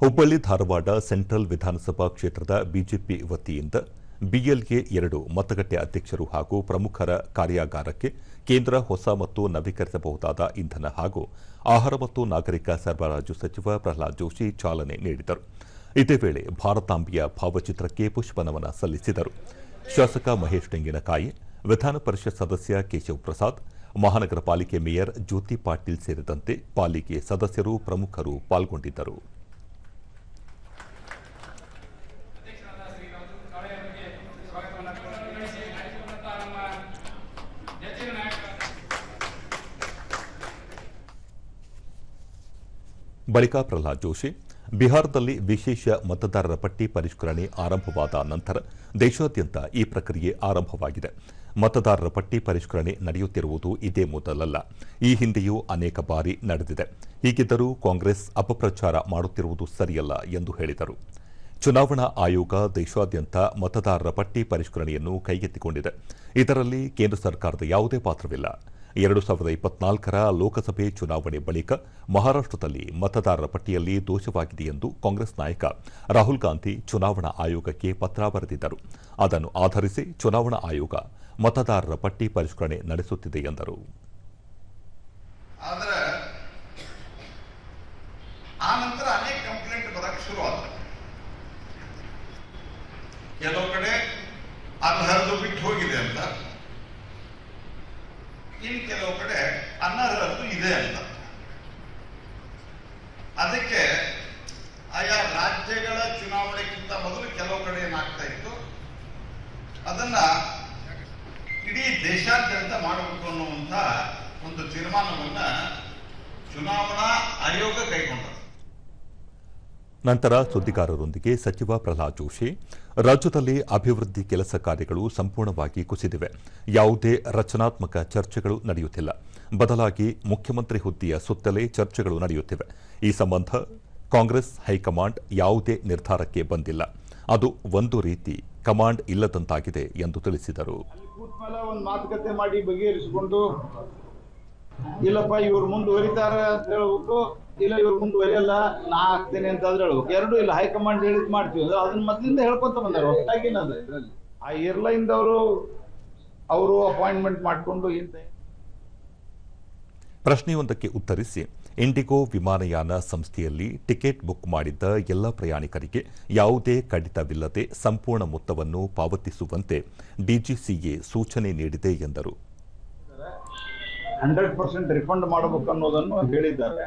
Hubballi Dharwad central ವಿಧಾನಸಭಾ ಕ್ಷೇತ್ರದ BJP ವತಿಯಿಂದ ಬಿಎಲ್ಎ ಎರಡು ಮತಗಟ್ಟೆ ಅಧ್ಯಕ್ಷರು ಹಾಗೂ ಪ್ರಮುಖರ ಕಾರ್ಯಾಗಾರಕ್ಕೆ ಕೇಂದ್ರ ಹೊಸ ಮತ್ತು ನವೀಕರಿಸಬಹುದಾದ ಇಂಧನ ಹಾಗೂ ಆಹಾರ ಮತ್ತು ನಾಗರಿಕ ಸರಬರಾಜು ಸಚಿವ ಪ್ರಹ್ಲಾದ್ ಜೋಶಿ ಚಾಲನೆ ನೀಡಿದರು. ಇದೇ ವೇಳೆ ಭಾರತಾಂಬಿಯ ಭಾವಚಿತ್ರಕ್ಕೆ ಪುಷ್ಪನಮನ ಸಲ್ಲಿಸಿದರು. ಶಾಸಕ ಮಹೇಶ್ ತೆಂಗಿನಕಾಯಿ, ವಿಧಾನ ಪರಿಷತ್ ಸದಸ್ಯ ಕೇಶವ್ ಪ್ರಸಾದ್, ಮಹಾನಗರ ಪಾಲಿಕೆ ಮೇಯರ್ ಜ್ಯೋತಿ ಪಾಟೀಲ್ ಸೇರಿದಂತೆ ಪಾಲಿಕೆ ಸದಸ್ಯರು ಪ್ರಮುಖರು ಪಾಲ್ಗೊಂಡಿದ್ದರು. ಬಳಿಕ ಪ್ರಹ್ಲಾದ್ ಜೋಶಿ, ಬಿಹಾರದಲ್ಲಿ ವಿಶೇಷ ಮತದಾರರ ಪಟ್ಟಿ ಪರಿಷ್ಕರಣೆ ಆರಂಭವಾದ ನಂತರ ದೇಶಾದ್ಯಂತ ಈ ಪ್ರಕ್ರಿಯೆ ಆರಂಭವಾಗಿದೆ. ಮತದಾರರ ಪಟ್ಟಿ ಪರಿಷ್ಕರಣೆ ನಡೆಯುತ್ತಿರುವುದು ಇದೇ ಮೊದಲಲ್ಲ. ಈ ಹಿಂದೆಯೂ ಅನೇಕ ಬಾರಿ ನಡೆದಿದೆ. ಹೀಗಿದ್ದರೂ ಕಾಂಗ್ರೆಸ್ ಅಪಪ್ರಚಾರ ಮಾಡುತ್ತಿರುವುದು ಸರಿಯಲ್ಲ ಎಂದು ಹೇಳಿದರು. ಚುನಾವಣಾ ಆಯೋಗ ದೇಶಾದ್ಯಂತ ಮತದಾರರ ಪಟ್ಟಿ ಪರಿಷ್ಕರಣೆಯನ್ನು ಕೈಗೆತ್ತಿಕೊಂಡಿದೆ. ಇದರಲ್ಲಿ ಕೇಂದ್ರ ಸರ್ಕಾರದ ಯಾವುದೇ ಪಾತ್ರವಿಲ್ಲ. ಎರಡು ಸಾವಿರದ ಇಪ್ಪತ್ನಾಲ್ಕರ ಲೋಕಸಭೆ ಚುನಾವಣೆ ಬಳಿಕ ಮಹಾರಾಷ್ಟದಲ್ಲಿ ಮತದಾರರ ಪಟ್ಟಿಯಲ್ಲಿ ದೋಷವಾಗಿದೆ ಎಂದು ಕಾಂಗ್ರೆಸ್ ನಾಯಕ ರಾಹುಲ್ ಗಾಂಧಿ ಚುನಾವಣಾ ಆಯೋಗಕ್ಕೆ ಪತ್ರ ಬರೆದಿದ್ದರು. ಅದನ್ನು ಆಧರಿಸಿ ಚುನಾವಣಾ ಆಯೋಗ ಮತದಾರರ ಪಟ್ಟಿ ಪರಿಷ್ಕರಣೆ ನಡೆಸುತ್ತಿದೆ ಎಂದರು. ಕೆಲವು ಕಡೆ ಅರ್ಧ ಹರಿದು ಬಿಟ್ಟು ಹೋಗಿದೆ ಅಂತ ಇನ್ ಕೆಲವು ಕಡೆ ಅನರ್ಹದ್ದು ಇದೆ ಅಂತ. ಅದಕ್ಕೆ ಆಯಾ ರಾಜ್ಯಗಳ ಚುನಾವಣೆಗಿಂತ ಮೊದಲು ಕೆಲವು ಕಡೆ ಏನಾಗ್ತಾ ಇತ್ತು? ಅದನ್ನ ಇಡೀ ದೇಶಾದ್ಯಂತ ಮಾಡಬೇಕು ಅನ್ನುವಂತ ಒಂದು ತೀರ್ಮಾನವನ್ನ ಚುನಾವಣಾ ಆಯೋಗ ಕೈಗೊಂಡರು. ನಂತರ ಸುದ್ದಿಗಾರರೊಂದಿಗೆ ಸಚಿವ ಪ್ರಹ್ಲಾದ್ ಜೋಶಿ. ರಾಜ್ಯದಲ್ಲಿ ಅಭಿವೃದ್ಧಿ ಕೆಲಸ ಕಾರ್ಯಗಳು ಸಂಪೂರ್ಣವಾಗಿ ಕುಸಿದಿವೆ. ಯಾವುದೇ ರಚನಾತ್ಮಕ ಚರ್ಚೆಗಳು ನಡೆಯುತ್ತಿಲ್ಲ. ಬದಲಾಗಿ ಮುಖ್ಯಮಂತ್ರಿ ಹುದ್ದೆಯ ಸುತ್ತಲೇ ಚರ್ಚೆಗಳು ನಡೆಯುತ್ತಿವೆ. ಈ ಸಂಬಂಧ ಕಾಂಗ್ರೆಸ್ ಹೈಕಮಾಂಡ್ ಯಾವುದೇ ನಿರ್ಧಾರಕ್ಕೆ ಬಂದಿಲ್ಲ. ಅದು ಒಂದು ರೀತಿ ಕಮಾಂಡ್ ಇಲ್ಲದಂತಾಗಿದೆ ಎಂದು ತಿಳಿಸಿದರು. ಮಾತುಕತೆ ಮಾಡಿ ಬಗೆಹರಿಸಿಕೊಂಡು, ಇಲ್ಲಪ್ಪ, ಇವ್ರು ಮುಂದುವರಿತಾರ ಅಂತ ಹೇಳ್ಬೇಕು. ಇಲ್ಲ, ಇವ್ರು ಮುಂದುವರಿಯಲ್ಲ, ನಾ ಆಗ್ತೇನೆ ಅಂತ ಆದ್ರೆ ಹೇಳ್ಬೇಕು. ಎರಡು ಇಲ್ಲ, ಹೈಕಮಾಂಡ್ ಹೇಳಿದ್ ಮಾಡ್ತೀವಿ. ಅಂದ್ರೆ ಅದನ್ನ ಮೊದಲಿಂದ ಹೇಳ್ಕೊಂತ ಬಂದಾರ ಹೊಸದಾಗಿ ಆ ಏರ್ಲೈನ್ ದವರು, ಅವರು ಅಪಾಯಿಂಟ್ಮೆಂಟ್ ಮಾಡಿಕೊಂಡು ಇಂತ ಪ್ರಶ್ನೆಯೊಂದಕ್ಕೆ ಉತ್ತರಿಸಿ, ಇಂಡಿಗೋ ವಿಮಾನಯಾನ ಸಂಸ್ಥೆಯಲ್ಲಿ ಟಿಕೆಟ್ ಬುಕ್ ಮಾಡಿದ್ದ ಎಲ್ಲ ಪ್ರಯಾಣಿಕರಿಗೆ ಯಾವುದೇ ಕಡಿತವಿಲ್ಲದೆ ಸಂಪೂರ್ಣ ಮೊತ್ತವನ್ನು ಪಾವತಿಸುವಂತೆ ಡಿಜಿಸಿಎ ಸೂಚನೆ ನೀಡಿದೆ ಎಂದರು. ಹಂಡ್ರೆಡ್ ಪರ್ಸೆಂಟ್ ರಿಫಂಡ್ ಮಾಡಬೇಕು ಅನ್ನೋದನ್ನು ಹೇಳಿದ್ದಾರೆ.